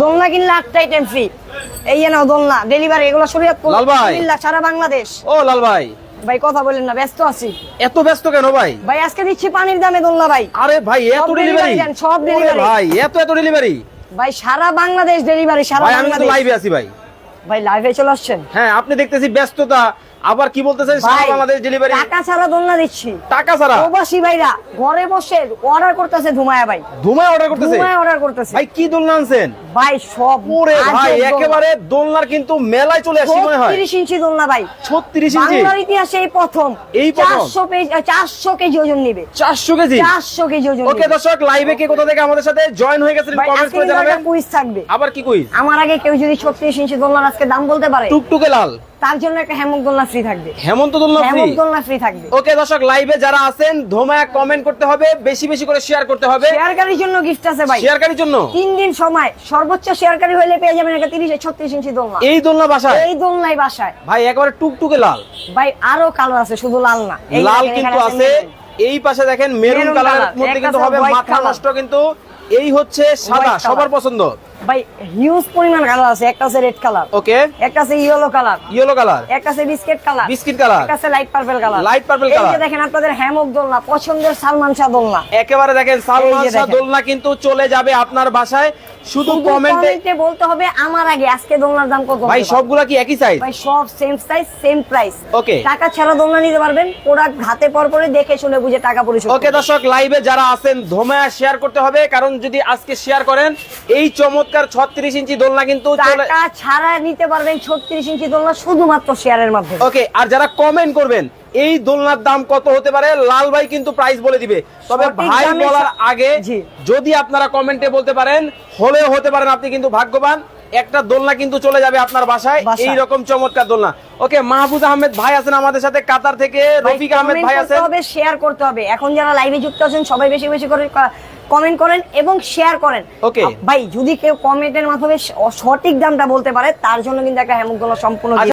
দোলনা কিনলে আটটা আইটেম ফ্রি এই যে নাও দোলনা ডেলিভারি এগুলো শরীয়তপুর লাল কুমিল্লা, সারা বাংলাদেশ। ও লাল ভাই। ভাই কথা বলেন না ব্যস্ত আছি। এত ব্যস্ত কেন ভাই? ভাই আজকে দিচ্ছি পানির দামে দোলনা ভাই। আরে ভাই এত ডেলিভারি সব delivery। ভাই এত এত ডেলিভারি ভাই সারা বাংলাদেশ ডেলিভারি সারা ভাই আমি বাংলাদেশ। লাইভে আছি ভাই। ভাই লাইভে চলে আসছেন? হ্যাঁ আপনি দেখতেছি ব্যস্ততা আবার কি সারা বাংলাদেশ ডেলিভারি টাকা ছাড়া দোলনা দিচ্ছি। টাকা ছাড়া? প্রবাসী ভাইরা ঘরে বসে অর্ডার করতেছে ধুমায়া ভাই। ধুমায় অর্ডার করতেছে? ধুমায়া অর্ডার করতেছে। ভাই কি দোলনা আনছেন? ভাই সব আজের ভাই একেবারে দোলনার কিন্তু মেলায় চলে আসি মনে হয়। 36 ইঞ্চি দোলনা ভাই। 36 ইঞ্চি? বাংলার ইতিহাসে এই প্রথম। এই প্রথম? 400 পেজ 400 কেজি ওজন নিবে। 400 কেজি? 400 কেজি ওজন ওকে। দর্শক লাইভে কে কোথা থেকে আমাদের সাথে জয়েন হয়ে গেছেন কমেন্ট করে জানাবেন। কুইজ থাকবে। আবার কি কুইজ আমার আগে কেউ যদি 36 ইঞ্চি দোলনার আজকে দাম বলতে পারে। টুকটুকে লাল। তার জন্য একটা হেমক দোলনা ফ্রি থাকবে। হেমন্ত দোলনা ফ্রি দোলনা ফ্রি থাকবে। ওকে দর্শক লাইভে যারা আছেন ধোমায়া কমেন্ট করতে হবে বেশি বেশি করে শেয়ার করতে হবে। শেয়ারকারীর জন্য গিফট আছে ভাই। শেয়ারকারীর জন্য? তিন দিন সময় সর্বোচ্চ শেয়ারকারী হলে পেয়ে যাবেন একটা 30 36 ইঞ্চি দোলনা। এই দোলনা বাসায়? এই দোলনাই বাসায়। ভাই একেবারে টুকটুকে লাল। ভাই আরও কালার আছে শুধু লাল না। লাল কিন্তু আছে। এই পাশে দেখেন মেরুন মেরুন কালার, মধ্যে কিন্তু হবে মাথা নষ্ট কিন্তু এই হচ্ছে সাদা সবার পছন্দ। ভাই হিউজ পরিমাণ কালার আছে। একটা আছে রেড কালার ওকে একটা আছে ইয়েলো কালার ইয়েলো কালার একটা আছে বিস্কিট কালার বিস্কিট কালার একটা আছে light purple colour Light purple এই যে দেখেন আপনাদের হ্যামক দোলনা পছন্দের সালমান শাহ দোলনা। একেবারে দেখেন সালমান শাহ দোলনা কিন্তু চলে যাবে আপনার বাসায়। শুধু কমেন্টে বলতে হবে আমার আগে আজকে দোলনার দাম কত ভাই সবগুলা কি একই সাইজ ভাই সব same size same price okay টাকা ছাড়া দোলনা নিতে পারবেন প্রোডাক্ট হাতে পর পরে দেখে শুনে বুঝে টাকা পরিশোধ ওকে দর্শক লাইভে যারা আছেন ধোমায়া শেয়ার করতে হবে। কারণ যদি আজকে শেয়ার করেন এই চমৎকার 36 ইঞ্চি দোলনা কিন্তু টাকা ছাড়া নিতে পারবেন 36 ইঞ্চি দোলনা শুধুমাত্র শেয়ারের মাধ্যমে। ওকে আর যারা কমেন্ট করবেন এই দোলনার দাম কত হতে পারে? লাল ভাই কিন্তু প্রাইস বলে দিবে। তবে ভাই বলার আগে যদি আপনারা কমেন্টে বলতে পারেন হলেও হতে পারেন আপনি কিন্তু ভাগ্যবান। একটা দোলনা কিন্তু চলে যাবে আপনার বাসায়। এই রকম চমৎকার দোলনা। ওকে মাহফুজ আহমেদ ভাই আছেন আমাদের সাথে কাতার থেকে রফিক আহমেদ ভাই আছেন। তবে শেয়ার করতে হবে। এখন যারা লাইভে যুক্ত আছেন সবাই বেশি বেশি করে কমেন্ট করেন এবং শেয়ার করেন। ওকে। ভাই যদি কেউ কমেন্টের মাধ্যমে সঠিক দামটা বলতে পারে তার জন্য কিন্তু একটা হেমক সম্পূর্ণ আচ্ছা,